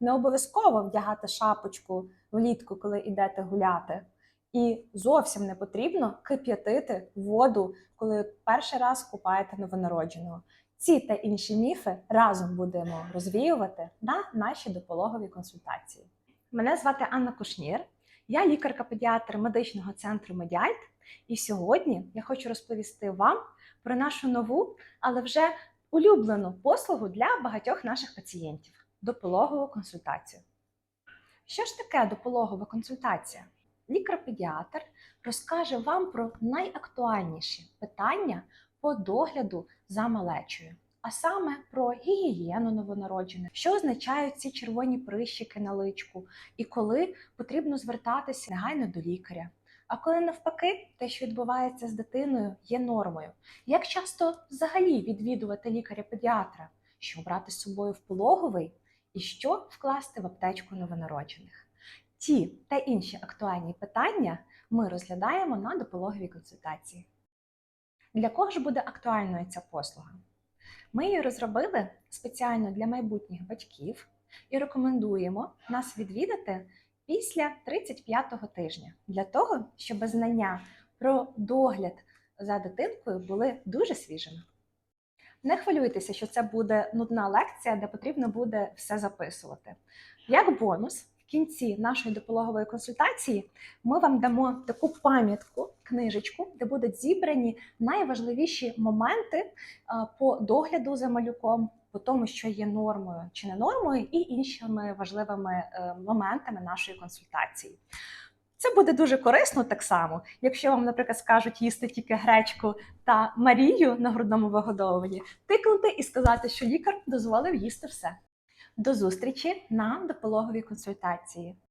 Не обов'язково вдягати шапочку влітку, коли йдете гуляти. І зовсім не потрібно кип'ятити воду, коли перший раз купаєте новонародженого. Ці та інші міфи разом будемо розвіювати на нашій допологовій консультації. Мене звати Анна Кушнір, я лікарка-педіатр медичного центру Медіальт. І сьогодні я хочу розповісти вам про нашу нову, але вже улюблену послугу для багатьох наших пацієнтів допологову консультацію. Що ж таке допологова консультація? Лікар-педіатр розкаже вам про найактуальніші питання по догляду за малечою, а саме про гігієну новонароджених, що означають ці червоні прищики на личку, і коли потрібно звертатися негайно до лікаря. А коли навпаки, те, що відбувається з дитиною, є нормою. Як часто взагалі відвідувати лікаря-педіатра, що брати з собою в пологовий і що вкласти в аптечку новонароджених? Ті та інші актуальні питання ми розглядаємо на допологовій консультації. Для кого ж буде актуальною ця послуга? Ми її розробили спеціально для майбутніх батьків і рекомендуємо нас відвідати після 35-го тижня для того, щоб знання про догляд за дитинкою були дуже свіжими. Не хвилюйтеся, що це буде нудна лекція, де потрібно буде все записувати. Як бонус, в кінці нашої допологової консультації ми вам дамо таку пам'ятку, книжечку, де будуть зібрані найважливіші моменти е, по догляду за малюком, по тому, що є нормою чи не нормою, і іншими важливими е, моментами нашої консультації. Це буде дуже корисно так само, якщо вам, наприклад, скажуть їсти тільки гречку та Марію на грудному вигодовуванні, тикнути і сказати, що лікар дозволив їсти все. До зустрічі на допологовій консультації.